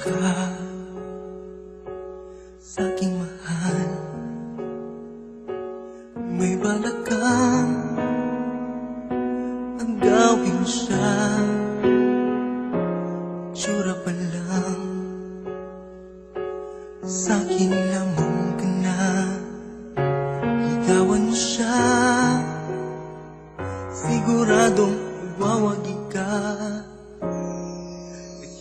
ka Sa'king mahal. May balak kang Ang gawin siya. Tsura pa lang Sa'kin lamang ka na. Ligawan mo siya. Siguradong wawagi ka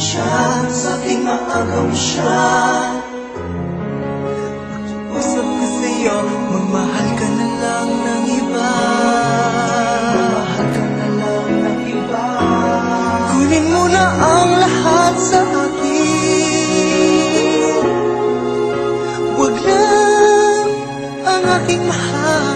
siya Sa aking maagaw siya. Usap ko sa'yo, mamahal ka na lang ng iba. Mamahal ka na lang ng iba. Kunin mo na ang lahat sa akin. Huwag lang ang aking mahal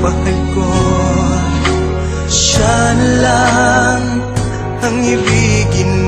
bakal ko. Siya na lang ang ibigin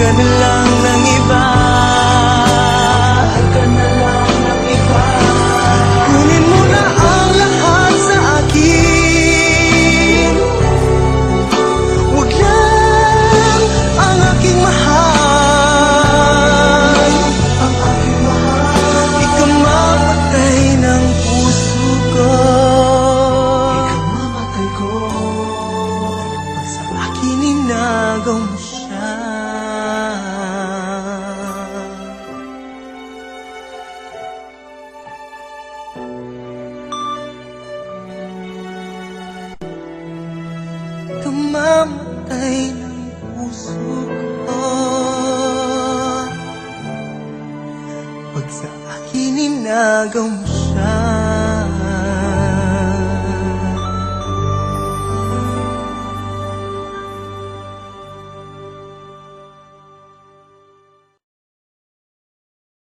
ka na lang Kamamatay ng puso ko. Pag sa akin inagaw mo